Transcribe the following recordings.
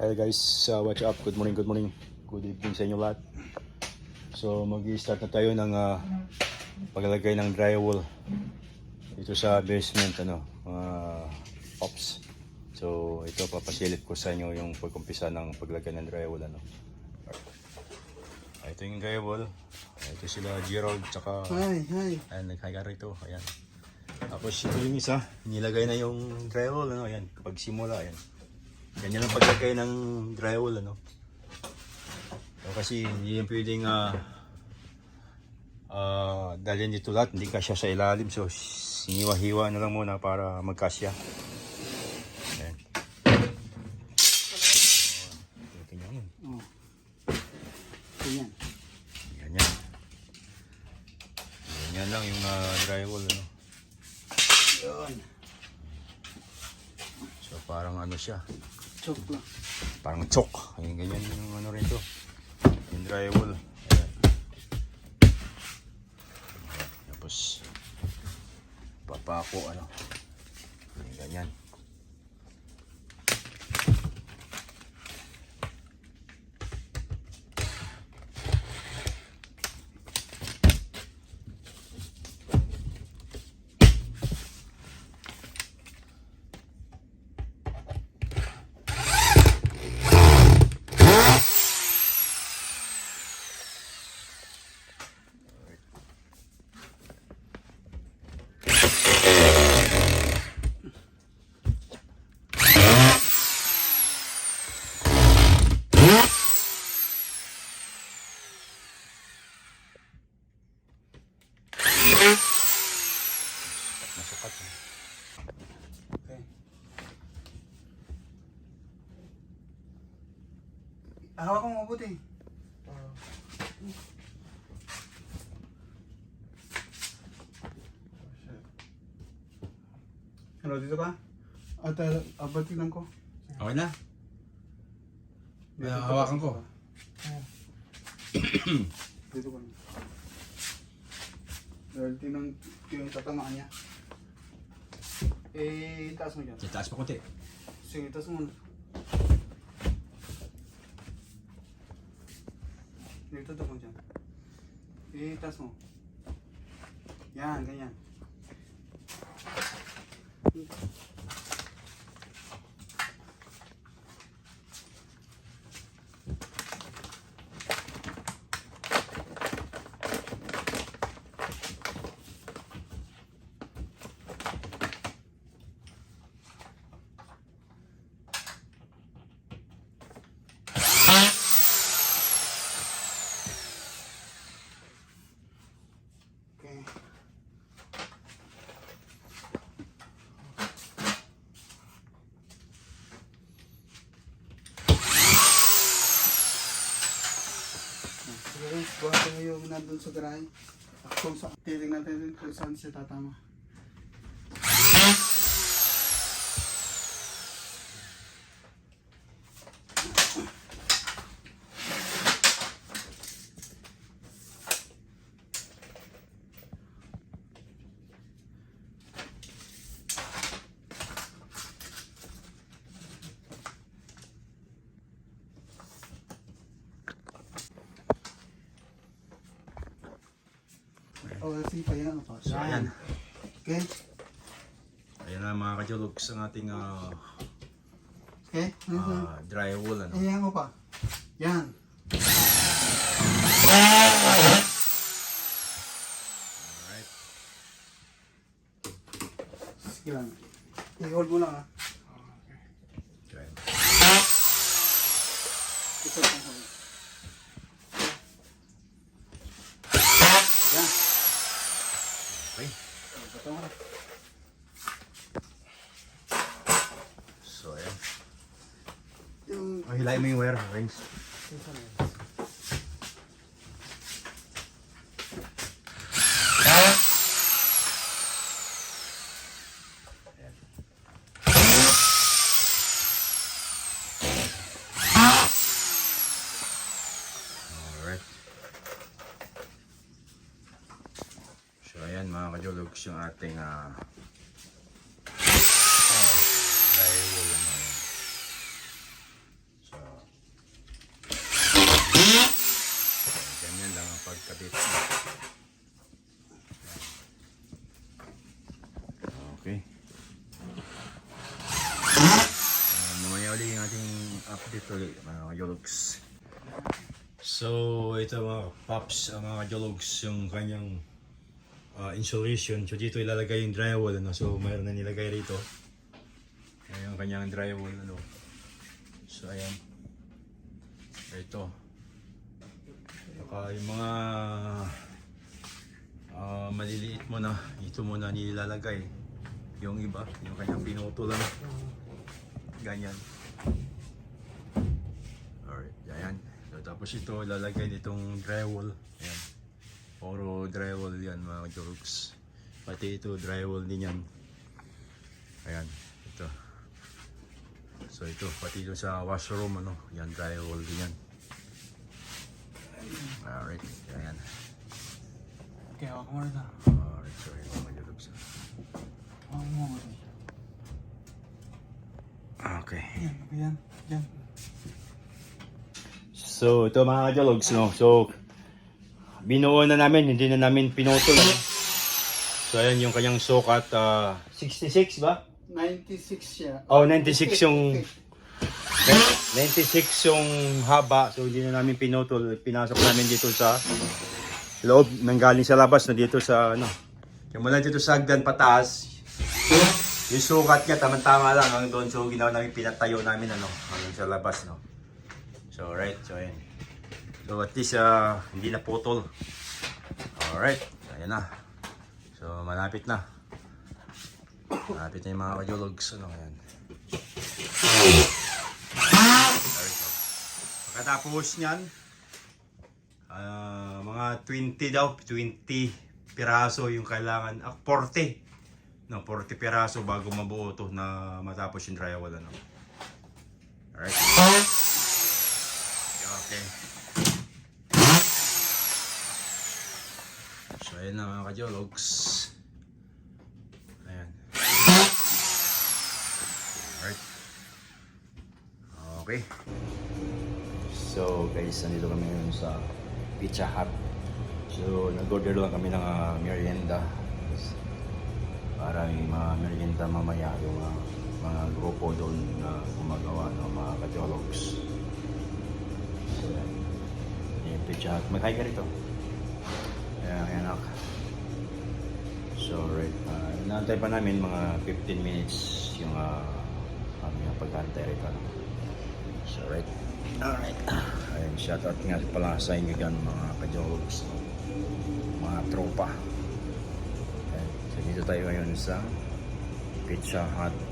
Hi guys, uh, what's up? Good morning, good morning. Good evening sa inyo lahat. So mag-start na tayo ng uh, paglalagay ng drywall dito sa basement ano, mga ops. So ito papasilip ko sa inyo yung pagkumpisa ng paglagay ng drywall ano. Ito yung drywall. Ito sila Gerald tsaka Hi, hi. Ayan, naghaga rito. Ayan. Tapos ito yung isa, nilagay na yung drywall, ano, ayan, kapag simula, ayan. Ganyan ang paglagay ng drywall, ano. So, kasi hindi yan pwedeng, ah, ah, dalhin dito lahat, hindi kasya sa ilalim. So, siniwa-hiwa na lang muna para magkasya. Ayan. Oh. Oh. Ganyan. Ganyan. Ganyan lang yung ah, drywall, ano. Yun. So, parang ano siya, Choke lang. parang chok. Ayun, ganyan yung ano rito. Yung drywall. Ayan. Tapos, papako, ano. Ayun, ganyan. Masukat. eh. Okay. Hawak mo mabuti. Hello, dito ka? At uh, abatinan ko. Okay na? Ah, ka. hawakan ko. Dito ka. Dahil tinang yung tatamaan niya. Eh, taas mo dyan. Itaas pa konti. Sige, taas mo. Dito to dyan. Eh, taas mo. Yan, ganyan. Okay. Siguro, buha ko yung nandun sa garahe. Kung sa, titignan natin kung saan siya tatama. O, sige pa yan. Pa. So, ayan. Okay? Ayan na mga kajulugs ang ating ah, Okay? Ano ah, drywall, ano. Ayan mo pa. Yan. Alright. Sige lang. I-hold mo lang ha. Okay. Ito So, ayan. Yung... Oh, hilahin mo yung wire, rings. mix yung ating ah, ah, uh, uh, drywall naman. So, ganyan lang ang pagkabit. Okay. Uh, mamaya ulit yung ating update ulit mga yologs. So, ito mga paps, mga yologs, yung kanyang uh, insulation. So, dito ilalagay yung drywall. Ano? So, mayroon na nilagay rito. Ayan yung kanyang drywall. Ano? So, ayan. Ito. Saka yung mga ah, maliliit mo na, ito muna nilalagay. Yung iba, yung kanyang pinuto lang. Ganyan. Alright, yan. So, tapos ito, lalagay nitong drywall. Puro drywall yan mga jokes. Pati ito, drywall din yan. Ayan, ito. So ito, pati ito sa washroom, ano, yan, drywall din yan. Alright, ayan. Kaya ako muna na. Alright, so ito mga jokes. Ako muna. Okay. Yan, yan, yan. So, ito mga kajologs, no? So, binuo na namin, hindi na namin pinutol. So, ayan yung kanyang sukat. ah, 66 ba? 96 siya. Oh, 96 yung... 96 yung haba. So, hindi na namin pinutol. Pinasok namin dito sa loob. Nanggaling sa labas na dito sa, ano. Yung mula dito sa hagdan pataas. Yung sukat niya, tamang-tama lang. Hanggang doon. So, ginawa namin, pinatayo namin, ano. Hanggang sa labas, no. So, right. So, ayan. So, at least, ah, hindi na putol. Alright. Ayan na. So, malapit na. Malapit na yung mga kajologs. Ano, ayan. Pagkatapos niyan, ah, mga 20 daw, 20 piraso yung kailangan. Ah, 40. No, 40 piraso bago mabuo to na matapos yung drywall. Ano. Alright. Okay. So, ayan na mga kajologs. Ayan. Alright. Okay. So guys, nandito kami ngayon sa Pizza Hut. So nag-order lang kami ng ah, merienda. Para may mga merienda mamaya yung ah, mga grupo doon na gumagawa ng mga kajologs. So. Yan yung Pizza Hut. Mag-hi ka rito. Ayan, ayan. So right, uh, inaantay pa namin mga 15 minutes yung uh, aming pag-antay rito. So right. Alright. Ayun, shoutout nga pala sa inyo dyan mga kajogs, mga tropa. Ayan. So dito tayo ngayon sa Pizza Hut.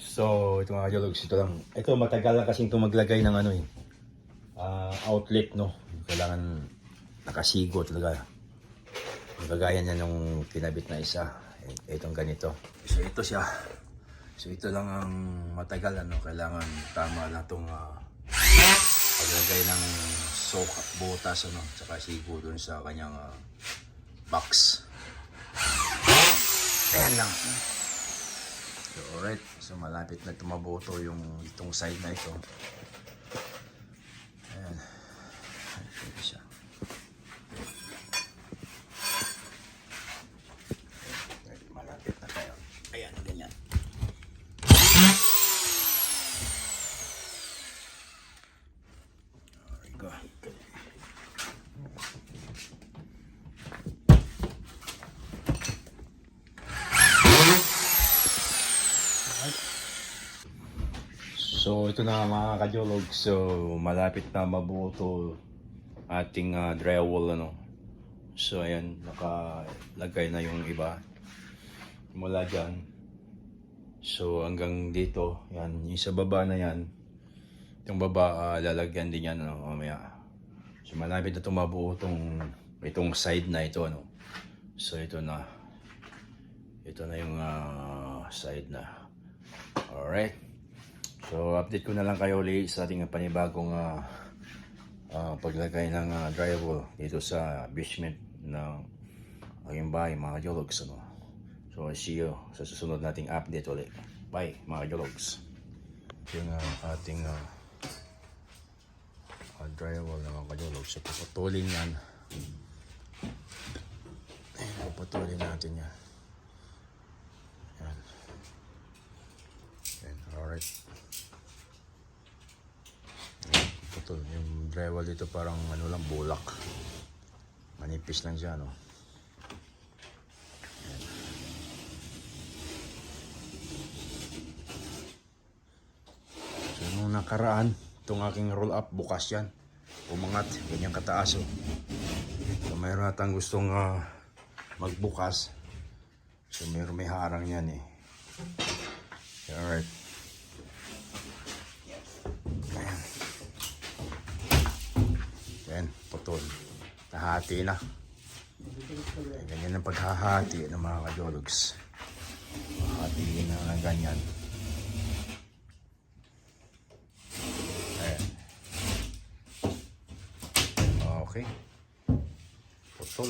So, ito mga kajologs, ito lang. Ito, matagal lang kasing ito maglagay ng ano eh. ah, outlet, no? Kailangan nakasigo talaga. Kagaya niya nung kinabit na isa. Eh, Itong ganito. So, ito siya. So, ito lang ang matagal, ano? Kailangan tama na itong ah, paglagay ng soak at butas, ano? Tsaka sigo dun sa kanyang ah, box. Ayan lang. Alright. So, malapit na tumaboto yung itong side na ito. Ayan. Ito siya. Ayan, Malapit na tayo. Ayan, ganyan. Alright, go. So ito na mga kajolog. So malapit na mabuo to ating ah, drywall ano. So ayan, nakalagay na yung iba. Mula dyan. So hanggang dito, yan, yung sa baba na yan. Yung baba, ah, lalagyan din yan ano, mamaya. So malapit na tumabuo tong itong side na ito ano. So ito na. Ito na yung ah, side na. Alright. So, update ko na lang kayo ulit sa ating panibagong ah, ah, paglagay ng ah, drywall dito sa basement ng aking bahay, mga jologs. Ano. So, I see you sa susunod nating update ulit. Bye, mga jologs. Yung ah, ating uh, drywall ng mga kajologs. So, puputulin yan. Ayan, puputulin natin. Yan. Yan, alright. Yan, Putol. Yung drywall dito parang ano lang, bulak. Manipis lang siya, no? So, nung nakaraan, itong aking roll up, bukas yan. Umangat, ganyan kataas. Oh. So, mayroon atang gustong ah, magbukas. So, mayroon may harang yan eh. Alright. Nahati na. Ganyan ang paghahati ng mga kajologs. Hatiin na ng ganyan. Ayan. Okay. Putol.